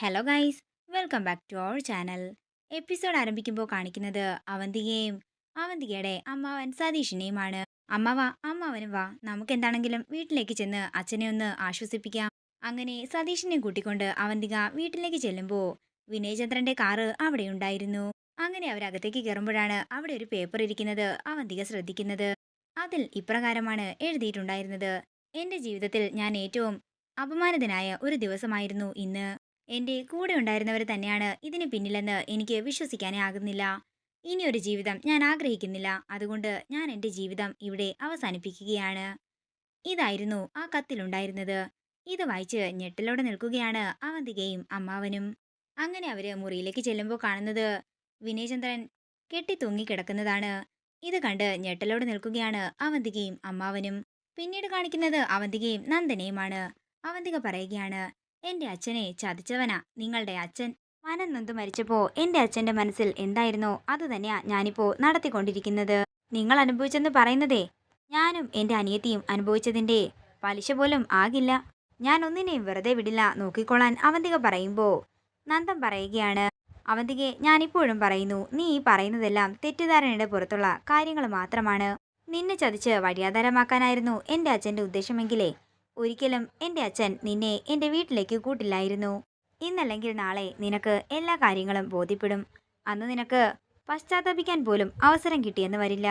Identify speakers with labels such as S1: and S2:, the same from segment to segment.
S1: Hello guys welcome back to our channel episode ആരംഭിക്കുമ്പോൾ കാണിക്കുന്നത് അവന്തികയും അവന്തികയുടെ അമ്മാവൻ സതീഷിനെയുമാണ് അമ്മ അമ്മാവനും വാ. നമുക്ക് എന്താണെങ്കിലും വീട്ടിലേക്ക് ചെന്ന് അച്ഛനെ ഒന്ന് ആശ്വസിപ്പിക്കാം. അങ്ങനെ സതീഷിനെ കൂട്ടിക്കൊണ്ട് അവന്തിക വീട്ടിലേക്ക് ചെല്ലുമ്പോൾ വിനയചന്ദ്രന്റെ കാറ് അവിടെ ഉണ്ടായിരുന്നു. അങ്ങനെ അവരകത്തേക്ക് കയറുമ്പോഴാണ് അവിടെ ഒരു പേപ്പർ ഇരിക്കുന്നത് അവന്തിക ശ്രദ്ധിക്കുന്നത്. അതിൽ ഇപ്രകാരമാണ് എഴുതിയിട്ടുണ്ടായിരുന്നത്. എന്റെ ജീവിതത്തിൽ ഞാൻ ഏറ്റവും അപമാനിതനായ ഒരു ദിവസമായിരുന്നു ഇന്ന്. എന്റെ കൂടെ ഉണ്ടായിരുന്നവർ തന്നെയാണ് ഇതിന് പിന്നിലെന്ന് എനിക്ക് വിശ്വസിക്കാനേ ആകുന്നില്ല. ഇനിയൊരു ജീവിതം ഞാൻ ആഗ്രഹിക്കുന്നില്ല. അതുകൊണ്ട് ഞാൻ എന്റെ ജീവിതം ഇവിടെ അവസാനിപ്പിക്കുകയാണ്. ഇതായിരുന്നു ആ കത്തിലുണ്ടായിരുന്നത്. ഇത് വായിച്ച് ഞെട്ടലോടെ നിൽക്കുകയാണ് അവന്തികയും അമ്മാവനും. അങ്ങനെ അവർ മുറിയിലേക്ക് ചെല്ലുമ്പോൾ കാണുന്നത് വിനയചന്ദ്രൻ കെട്ടിത്തൂങ്ങി കിടക്കുന്നതാണ്. ഇത് കണ്ട് ഞെട്ടലോടെ നിൽക്കുകയാണ് അവന്തികയും അമ്മാവനും. പിന്നീട് കാണിക്കുന്നത് അവന്തികയും നന്ദനയുമാണ്. അവന്തിക പറയുകയാണ് എന്റെ അച്ഛനെ ചതിച്ചവനാ. നിങ്ങളുടെ അച്ഛൻ. മനം നൊന്ത് മരിച്ചപ്പോ എന്റെ അച്ഛന്റെ മനസ്സിൽ എന്തായിരുന്നോ? അത് തന്നെയാ ഞാനിപ്പോ നടത്തിക്കൊണ്ടിരിക്കുന്നത്. നിങ്ങൾ അനുഭവിച്ചെന്ന് പറയുന്നതേ. ഞാനും എന്റെ അനിയത്തിയും അനുഭവിച്ചതിന്റെ പലിശ പോലും ആകില്ല. ഞാൻ ഒന്നിനെയും വെറുതെ വിടില്ല. നോക്കിക്കൊള്ളാൻ അവന്തിക പറയുമ്പോ നന്ദം പറയുകയാണ്. അവന്തികെ ഞാനിപ്പോഴും പറയുന്നു. നീ ഈ പറയുന്നതെല്ലാം തെറ്റിദ്ധാരണയുടെ പുറത്തുള്ള കാര്യങ്ങൾ മാത്രമാണ്. നിന്നെ ചതിച്ച് വഴിയാധാരമാക്കാനായിരുന്നു എന്റെ അച്ഛന്റെ ഉദ്ദേശമെങ്കിലേ. ഒരിക്കലും എന്റെ അച്ഛൻ നിന്നെ എന്റെ വീട്ടിലേക്ക് കൂട്ടില്ലായിരുന്നു. ഇന്നല്ലെങ്കിൽ നാളെ നിനക്ക് എല്ലാ കാര്യങ്ങളും ബോധ്യപ്പെടും. അന്ന് നിനക്ക് പശ്ചാത്തപിക്കാൻ പോലും അവസരം കിട്ടിയെന്ന് വരില്ല.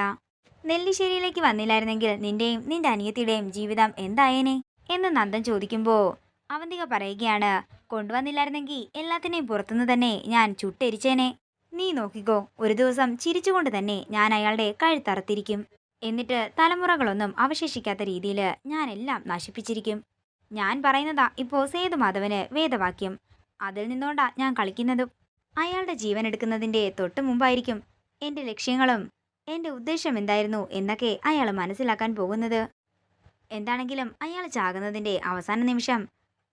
S1: നെല്ലിശ്ശേരിയിലേക്ക് വന്നില്ലായിരുന്നെങ്കിൽ നിന്റെയും നിന്റെ അനിയത്തിയുടെയും ജീവിതം എന്തായേനെ? എന്ന് നന്ദൻ ചോദിക്കുമ്പോൾ അവന്തിക പറയുകയാണ് കൊണ്ടുവന്നില്ലായിരുന്നെങ്കിൽ എല്ലാത്തിനെയും പുറത്തുനിന്ന് തന്നെ ഞാൻ ചുട്ടെരിച്ചേനെ. നീ നോക്കിക്കോ ഒരു ദിവസം ചിരിച്ചുകൊണ്ട് തന്നെ ഞാൻ അയാളുടെ കഴുത്തറുത്തിരിക്കും. എന്നിട്ട് തലമുറകളൊന്നും അവശേഷിക്കാത്ത രീതിയിൽ ഞാനെല്ലാം നശിപ്പിച്ചിരിക്കും. ഞാൻ പറയുന്നതാ ഇപ്പോൾ സേതുമാധവന് വേദവാക്യം. അതിൽ നിന്നോണ്ടാ ഞാൻ കളിക്കുന്നതും. അയാളുടെ ജീവൻ എടുക്കുന്നതിന്റെ തൊട്ട് മുമ്പായിരിക്കും എന്റെ ലക്ഷ്യങ്ങളും എന്റെ ഉദ്ദേശം എന്തായിരുന്നു എന്നൊക്കെ അയാൾ മനസ്സിലാക്കാൻ പോകുന്നത്. എന്താണെങ്കിലും അയാൾ ചാകുന്നതിന്റെ അവസാന നിമിഷം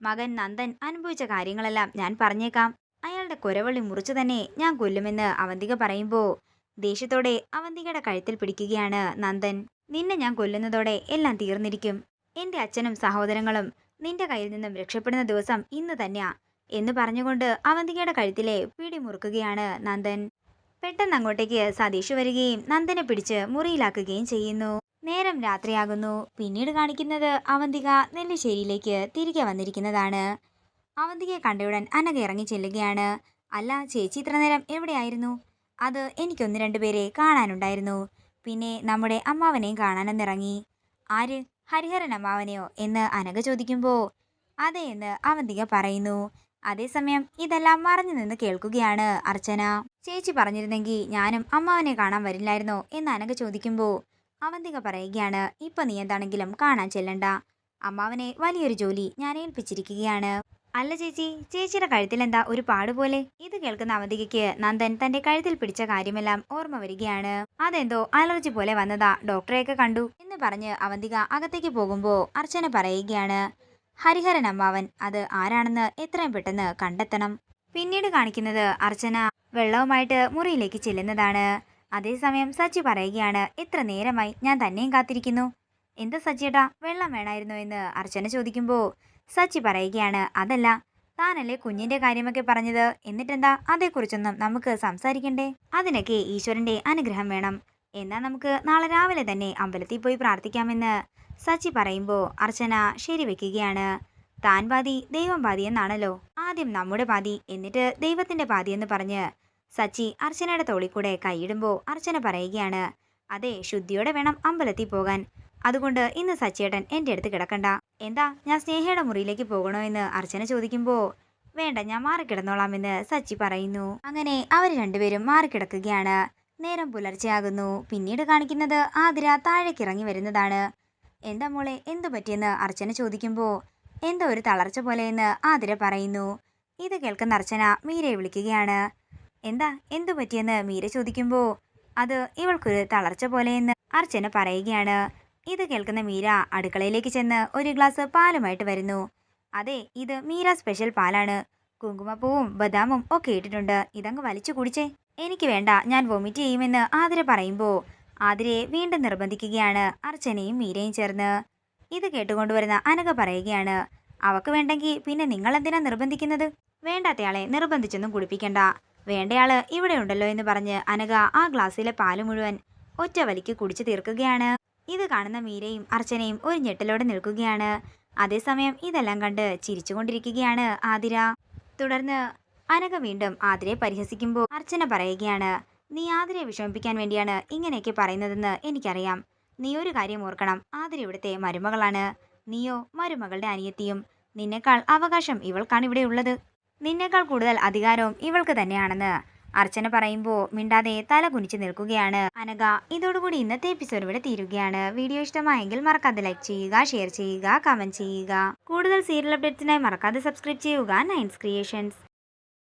S1: മകൻ നന്ദൻ അനുഭവിച്ച കാര്യങ്ങളെല്ലാം ഞാൻ പറഞ്ഞേക്കാം. അയാളുടെ കുരവള്ളി മുറിച്ചു തന്നെ ഞാൻ കൊല്ലുമെന്ന് അവന്തിക പറയുമ്പോൾ ദേഷ്യത്തോടെ അവന്തികയുടെ കഴുത്തിൽ പിടിക്കുകയാണ് നന്ദൻ. നിന്നെ ഞാൻ കൊല്ലുന്നതോടെ എല്ലാം തീർന്നിരിക്കും. എന്റെ അച്ഛനും സഹോദരങ്ങളും നിന്റെ കയ്യിൽ നിന്നും രക്ഷപ്പെടുന്ന ദിവസം ഇന്ന് തന്നെയാ എന്ന് പറഞ്ഞുകൊണ്ട് അവന്തികയുടെ കഴുത്തിലെ പിടി മുറുക്കുകയാണ് നന്ദൻ. പെട്ടെന്ന് അങ്ങോട്ടേക്ക് സതീഷ് വരികയും നന്ദനെ പിടിച്ച് മുറിയിലാക്കുകയും ചെയ്യുന്നു. നേരം രാത്രിയാകുന്നു. പിന്നീട് കാണിക്കുന്നത് അവന്തിക നെല്ലിശ്ശേരിയിലേക്ക് തിരികെ വന്നിരിക്കുന്നതാണ്. അവന്തികയെ കണ്ടയുടൻ അനക ഇറങ്ങി ചെല്ലുകയാണ്. അല്ല ചേച്ചി ഇത്ര നേരം എവിടെയായിരുന്നു? അത് എനിക്കൊന്ന് രണ്ട് പേരെ കാണാനുണ്ടായിരുന്നു. പിന്നെ നമ്മുടെ അമ്മാവനെയും കാണാനെന്നിറങ്ങി. ആര്? ഹരിഹരൻ അമ്മാവനെയോ? എന്ന് അനഘ ചോദിക്കുമ്പോൾ അതെ എന്ന് അവന്തിക പറയുന്നു. അതേസമയം ഇതെല്ലാം മറഞ്ഞു നിന്ന് കേൾക്കുകയാണ് അർച്ചന. ചേച്ചി പറഞ്ഞിരുന്നെങ്കിൽ ഞാനും അമ്മാവനെ കാണാൻ വരില്ലായിരുന്നോ? എന്ന് അനഘ ചോദിക്കുമ്പോൾ അവന്തിക പറയുകയാണ് ഇപ്പം നീ എന്താണെങ്കിലും കാണാൻ ചെല്ലണ്ട. അമ്മാവനെ വലിയൊരു ജോലി ഞാൻ ഏൽപ്പിച്ചിരിക്കുകയാണ്. അല്ല ചേച്ചി ചേച്ചിയുടെ കഴുത്തിൽ എന്താ ഒരു പാടുപോലെ ഇത് കേൾക്കുന്ന അവന്തികയ്ക്ക് നന്ദൻ തന്റെ കഴുത്തിൽ പിടിച്ച കാര്യമെല്ലാം ഓർമ്മ വരികയാണ്. അതെന്തോ അലർജി പോലെ വന്നതാ ഡോക്ടറെയൊക്കെ കണ്ടു എന്ന് പറഞ്ഞ് അവന്തിക അകത്തേക്ക് പോകുമ്പോൾ അർച്ചന പറയുകയാണ് ഹരിഹരൻ അമ്മാവൻ അത് ആരാണെന്ന് എത്രയും പെട്ടെന്ന് കണ്ടെത്തണം. പിന്നീട് കാണിക്കുന്നത് അർച്ചന വെള്ളവുമായിട്ട് മുറിയിലേക്ക് ചെല്ലുന്നതാണ്. അതേസമയം സച്ചി പറയുകയാണ് എത്ര നേരമായി ഞാൻ തന്നെയും കാത്തിരിക്കുന്നു. എന്താ സച്ചിയേട്ടാ വെള്ളം വേണമായിരുന്നു എന്ന് അർച്ചന ചോദിക്കുമ്പോൾ സച്ചി പറയുകയാണ് അതല്ല താനല്ലേ കുഞ്ഞിന്റെ കാര്യമൊക്കെ പറഞ്ഞത്? എന്നിട്ടെന്താ അതേക്കുറിച്ചൊന്നും നമുക്ക് സംസാരിക്കണ്ടേ? അതിനൊക്കെ ഈശ്വരന്റെ അനുഗ്രഹം വേണം. എന്നാൽ നമുക്ക് നാളെ രാവിലെ തന്നെ അമ്പലത്തിൽ പോയി പ്രാർത്ഥിക്കാമെന്ന് സച്ചി പറയുമ്പോൾ അർച്ചന ശരിവെക്കുകയാണ് താൻ പാതി ദൈവം പാതി എന്നാണല്ലോ. ആദ്യം നമ്മുടെ പാതി എന്നിട്ട് ദൈവത്തിന്റെ പാതി എന്ന് പറഞ്ഞ് സച്ചി അർച്ചനയുടെ തോളിൽ കൂടെ കൈയിടുമ്പോൾ അർച്ചന പറയുകയാണ് അതെ ശുദ്ധിയോടെ വേണം അമ്പലത്തിൽ പോകാൻ. അതുകൊണ്ട് ഇന്ന് സച്ചേട്ടൻ എന്റെ അടുത്ത് കിടക്കണ്ട. എന്താ ഞാൻ സ്നേഹയുടെ മുറിയിലേക്ക് പോകണോ എന്ന് അർച്ചന ചോദിക്കുമ്പോൾ വേണ്ട ഞാൻ മാറിക്കിടന്നോളാമെന്ന് സച്ചി പറയുന്നു. അങ്ങനെ അവർ രണ്ടുപേരും മാറിക്കിടക്കുകയാണ്. നേരം പുലർച്ചെയാകുന്നു. പിന്നീട് കാണിക്കുന്നത് ആതിര താഴേക്ക് ഇറങ്ങി വരുന്നതാണ്. എന്താ മോളെ എന്തു പറ്റിയെന്ന് അർച്ചന ചോദിക്കുമ്പോൾ എന്തോ ഒരു തളർച്ച പോലെയെന്ന് ആതിര പറയുന്നു. ഇത് കേൾക്കുന്ന അർച്ചന മീരയെ വിളിക്കുകയാണ്. എന്താ എന്തു പറ്റിയെന്ന് മീര ചോദിക്കുമ്പോൾ അത് ഇവൾക്കൊരു തളർച്ച പോലെയെന്ന് അർച്ചന പറയുകയാണ്. ഇത് കേൾക്കുന്ന മീര അടുക്കളയിലേക്ക് ചെന്ന് ഒരു ഗ്ലാസ് പാലുമായിട്ട് വരുന്നു. അതെ ഇത് മീര സ്പെഷ്യൽ പാലാണ്. കുങ്കുമപ്പൂവും ബദാമും ഒക്കെ ഇട്ടിട്ടുണ്ട്. ഇതങ്ങ് വലിച്ചു കുടിച്ചേ. എനിക്ക് വേണ്ട ഞാൻ വൊമിറ്റ് ചെയ്യുമെന്ന് ആതിര പറയുമ്പോൾ ആതിരയെ വീണ്ടും നിർബന്ധിക്കുകയാണ് അർച്ചനയും മീരയും ചേർന്ന്. ഇത് കേട്ടുകൊണ്ടുവരുന്ന അനഘ പറയുകയാണ് അവക്ക് വേണ്ടെങ്കിൽ പിന്നെ നിങ്ങൾ എന്തിനാ നിർബന്ധിക്കുന്നത്? വേണ്ടാത്തയാളെ നിർബന്ധിച്ചൊന്നും കുടിപ്പിക്കണ്ട. വേണ്ടയാൾ ഇവിടെ ഉണ്ടല്ലോ എന്ന് പറഞ്ഞ് അനഘ ആ ഗ്ലാസ്സിലെ പാൽ മുഴുവൻ ഒറ്റ വലിക്ക് കുടിച്ചു തീർക്കുകയാണ്. ഇത് കാണുന്ന മീരയും അർച്ചനയും ഒരു ഞെട്ടലോടെ നിൽക്കുകയാണ്. അതേസമയം ഇതെല്ലാം കണ്ട് ചിരിച്ചുകൊണ്ടിരിക്കുകയാണ് ആതിര. തുടർന്ന് അനഘ വീണ്ടും ആതിരയെ പരിഹസിക്കുമ്പോൾ അർച്ചന പറയുകയാണ് നീ ആതിരയെ വിഷമിപ്പിക്കാൻ വേണ്ടിയാണ് ഇങ്ങനെയൊക്കെ പറയുന്നതെന്ന് എനിക്കറിയാം. നീ ഒരു കാര്യം ഓർക്കണം ആതിര ഇവിടുത്തെ മരുമകളാണ്. നീയോ മരുമകളുടെ അനിയത്തിയും. നിന്നേക്കാൾ അവകാശം ഇവൾക്കാണ് ഇവിടെ ഉള്ളത്. നിന്നേക്കാൾ കൂടുതൽ അധികാരവും ഇവൾക്ക് തന്നെയാണെന്ന് അർച്ചന പറയുമ്പോൾ മിണ്ടാതെ തല കുനിച്ച് നിൽക്കുകയാണ്. അനഘ ഇതോടുകൂടി ഇന്നത്തെ എപ്പിസോഡ് ഇവിടെ തീരുകയാണ്. വീഡിയോ ഇഷ്ടമായെങ്കിൽ മറക്കാതെ ലൈക്ക് ചെയ്യുക ഷെയർ ചെയ്യുക കമന്റ് ചെയ്യുക. കൂടുതൽ സീരിയൽ അപ്ഡേറ്റ്സിനായി മറക്കാതെ സബ്സ്ക്രൈബ് ചെയ്യുക നയൻസ് ക്രിയേഷൻസ്